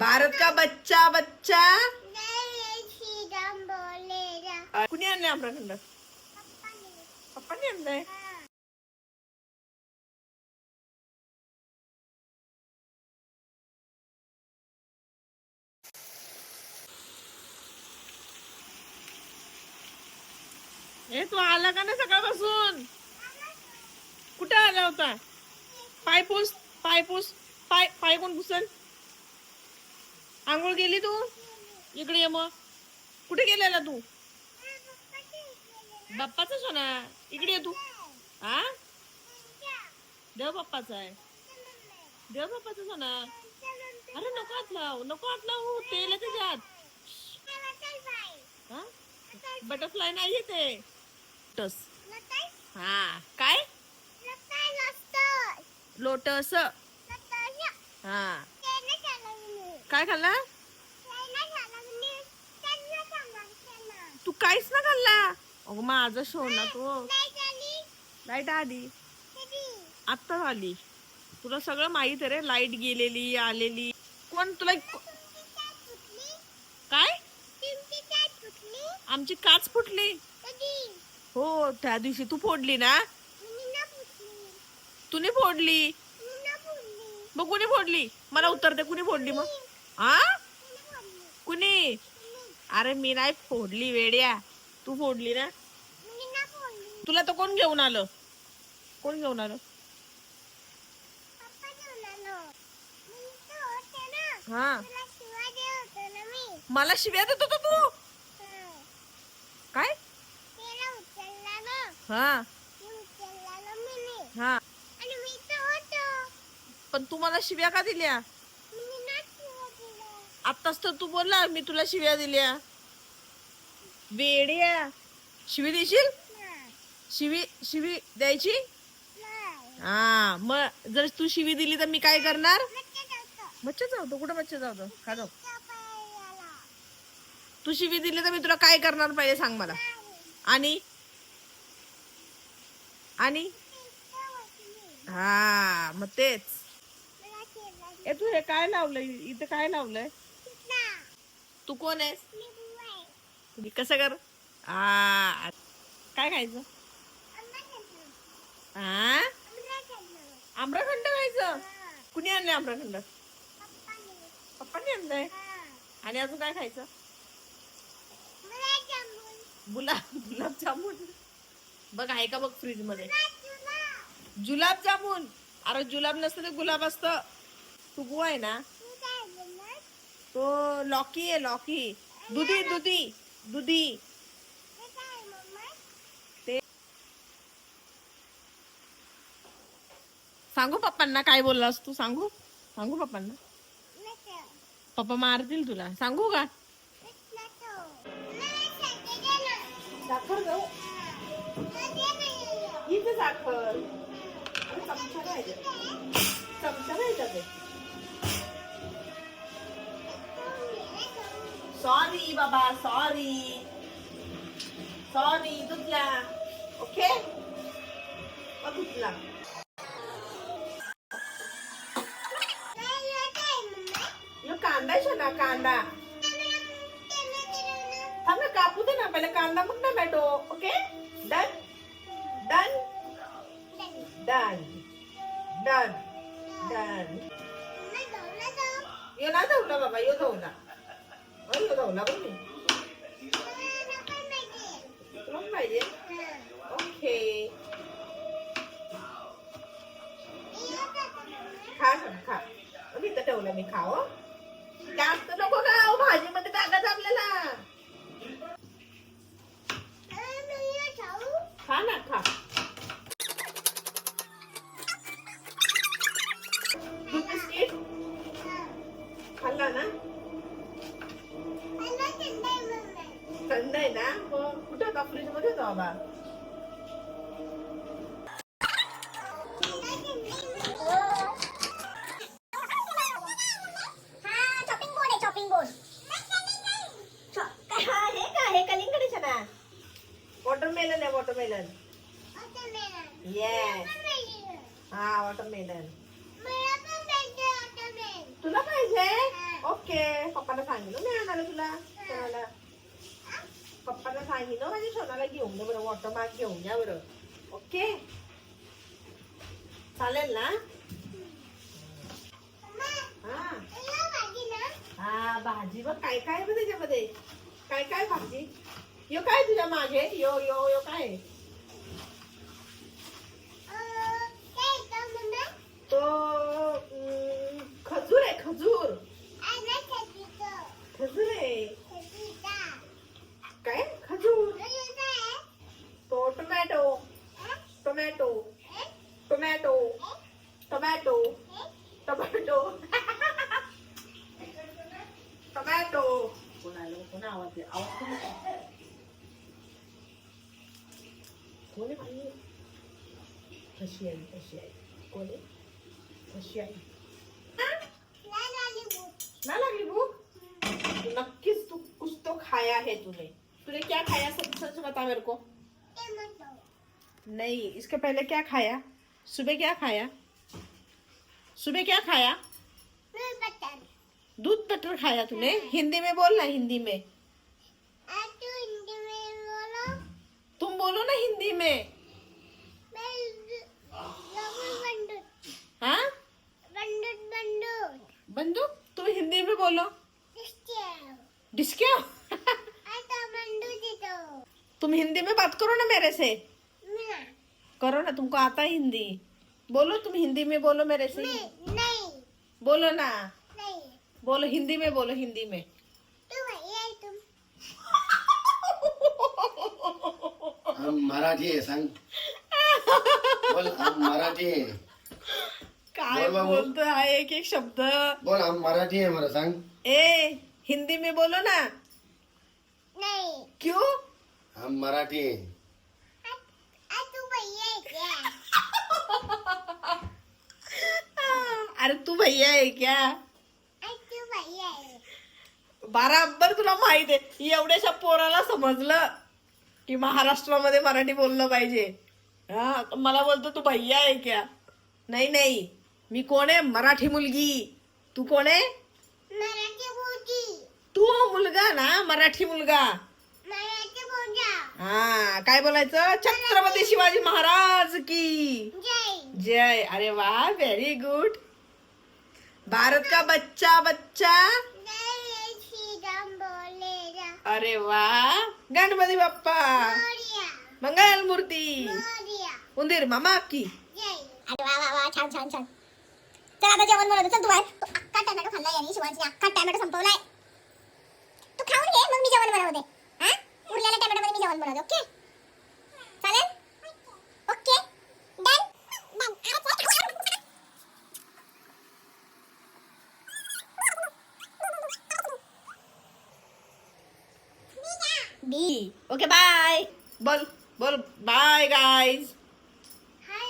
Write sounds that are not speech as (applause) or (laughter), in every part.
भारत का बच्चा बच्चा? कुणी आणले आमराखंड पप्पांनी आणलंय. ए तू आला का ना सकाळपासून? कुठे आला होता? पाय पुस पाय पुस पाय पाय कोण पुसल? आंघोळ गेली तू? इकडे ये मग. कुठे गेलेला तू? बाप्पाचा सोना इकडे ये तू. हा? देव बाप्पाचा आहे. देव बाप्पाचा सोना अरे नको हात लाव नको हात लावू तेल आहे त्याच्यात हा? बटरफ्लाय नाहीये ते लोटस हा काय? लोटस हा. काय खाल्ला? तू काहीच ना खाल्ला? अगं माझा शो ना तू. लाइट आली. आत्ताच आली तुला सगळं माहीत आहे रे. लाइट गेलेली आलेली. कोण तुला काय? आमची काच फुटली. हो त्या दिवशी तू फोडली ना? तूने फोडली. मग कुणी फोडली? मला उत्तर दे कुणी फोडली मग? हा कुणी? अरे मी नाही फोडली वेड्या. तू फोडली ना? तुला तर कोण घेऊन आलं? कोण घेऊन आलं? हा. मला शिव्या देत होता तू? काय? हा. हा. पण तू मला शिव्या का दिल्या? आत्ताच तर तू बोलला मी तुला शिव्या दिल्या. बेड्या शिवी देशील? शिवी शिवी द्यायची? हा मग जर तू शिवी दिली तर मी काय करणार? मच्छर जाऊ कुठं मच्छर जावतो खा जाऊ. तू शिवी दिली तर मी तुला काय करणार पाहिजे सांग मला. आणि? आणि? हा मग तेच. ए तू हे काय लावलंय? इथं काय लावलंय? तू कोण आहेस? तुम्ही कसं कर? आ काय खायचं? हा आम्रखंड खायचं? कुणी आणलंय आम्रखंड पप्पांनी. आणलंय? आणि अजून काय खायचं? गुलाब गुलाबजामुन. बघ आहे का बघ फ्रीजमध्ये जुलाबजामुन अरे जुलाब नसतं ते गुलाब असतं. तू गो आहे ना? तो लॉकी आहे लॉकी दुधी दुधी दुधी ते सांगू पप्पांना काय बोललास तू सांगू सांगू पप्पांना पप्पा मारतील तुला सांगू का साखर जाऊ इथे साखर अरे चमचा पाहिजे चमचा पाहिजे सॉरी बाबा सॉरी सॉरी दुधला ओके दुधला यो कांदा आहे ना कांदा. थांब ना कापू दे ना पहिले कांदा मग tomato okay done done done done done यो ना धावला बाबा यो जाऊ अ, धावला बघ मी तुला पण पाहिजे ओके खा खा खा मी तर ठेवलं मी खाव जास्त नको खाव भाजीमध्ये टाकायचं आपल्याला खा ना खा. फ्रीजमध्ये होता बाबा हे का हे कलिंगडीचं ना वॉटरमेलन आहे वॉटरमेलन येस हा वॉटरमेलन तुला पाहिजे ओके पप्पाला सांगितलं मी आणायला तुला सोनाला पप्पाला सांगितलं हो, माझ्या सोनाला घेऊन दे बरं वॉटर मार्क घेऊन द्या बरं. ओके. चालेल ना? हा. हा भाजी बघ काय काय आहे बघ त्याच्यामध्ये? काय काय भाजी? यो काय तुझ्या मागे? यो यो यो काय? आहे? तो खजूर आहे खजूर. कशी कशी आहे कशी आहे ना लागली भूक तो नक्कीच तू कुछ तो खाया है तूने तूने क्या खाया? सच सच बता मेरे को. नहीं इसके पहले क्या खाया? सुबह क्या खाया? सुबह क्या खाया? दूध बटर. खाया तूने? हिंदी में बोलना हिंदी में तुम बोलो ना हिंदी में। हाँ? बंदूक? तुम हिंदी में बोलो। डिस्क्या? तुम हिंदी में बात करो ना मेरे से। करो ना तुमको आता है हिंदी। बोलो तुम हिंदी में बोलो मेरे से। नहीं बोलो ना। नहीं। बोलो हिंदी में बोलो हिंदी में। हम मराठी आहे सांग. बोल हम मराठी आहे. काय बोल बाबू. बोलतो हा एक एक शब्द? बोल हम मराठी आहे मला सांग. ए हिंदी में बोलो ना? नाही. क्यों? हम मराठी आहे. आ तू भैया आहे क्या? (laughs) अरे तू भैया आहे क्या? आ तू भैया आहे. बराबर तुला माहीत आहे. एवढ्याशा पोराला समजलं. की महाराष्ट्रामध्ये मराठी बोललं पाहिजे. हा मला बोलतो तू भैया आहे क्या? नाही नाही. मी कोण आहे? मराठी मुलगी. तू कोण आहे? तू मुलगा ना? मराठी मुलगा. हा काय बोलायचं? छत्रपती शिवाजी महाराज की. जय. जय. अरे वाह वेरी गुड भारत का बच्चा बच्चा? अरे वाह गणपती बाप्पा. मंगल मूर्ती. उंदीर मामा की. अरे वा वा वा छान छान छान. चल आता जेवण बनवतो. चल तू बाहेर. अख्खा टॅमॅटो खाल्ला याने शिवाजी अख्खा टॅमॅटो संपवलाय. ओके बाय बोल बोल bye guys hi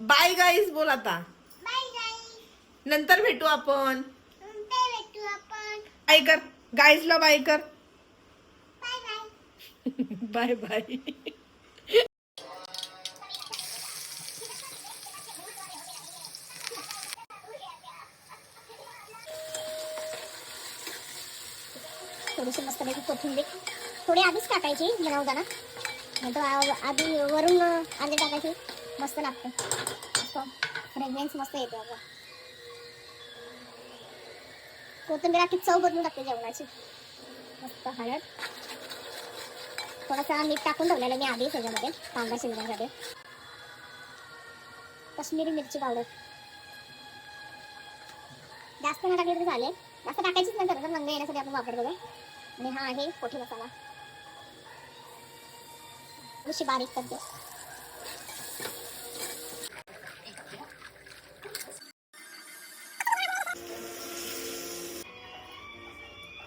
bye guys बोल आता. बाय बाय नंतर भेटू आपण. नंतर भेटू आपण. बाय कर. गाईजला बाय कर. बाय बाय बाय बाय थोडीशी मस्तपैकी कोथिंबीर. थोडी आधीच टाकायची बनवताना. नाही तर आधी वरून आधी टाकायची. मस्त लागते. फ्रेग्रन्स मस्त येतो अगं. कोथिंबीर आखी चव बदलून टाकते जेवणाची. मस्त हळद. थोडासा मीठ टाकून ठेवलेलं मी आधी त्याच्यामध्ये कांदा शिजण्यासाठी कश्मीरी मिरची पावडर. जास्त नाही टाकली तरी चालेल. जास्त टाकायचीच नाही तर रंग येण्यासाठी आपण वापरतो आणि हा आहे कोठी मसाला. अशी बारीक कर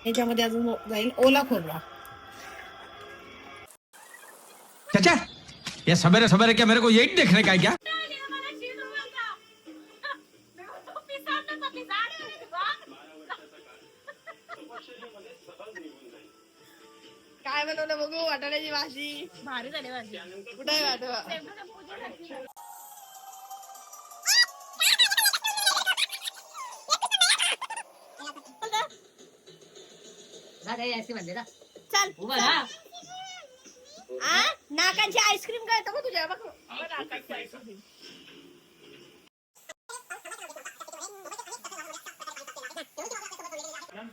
याच्यामध्ये अजून जाईल ओला खोबरा. चाचा ये सवेरे सवेरे क्या मेरे को यही देखने का है क्या? काय बनवलं बघू वाटाण्याची भाजी. भारी झाली भाजी. कुठे वाटवा चल नाकांची आईस्क्रीम काय तुझ्या? बघ. नाकांची आईस्क्रीम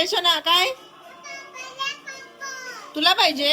ए सोना काय? तुला पाहिजे.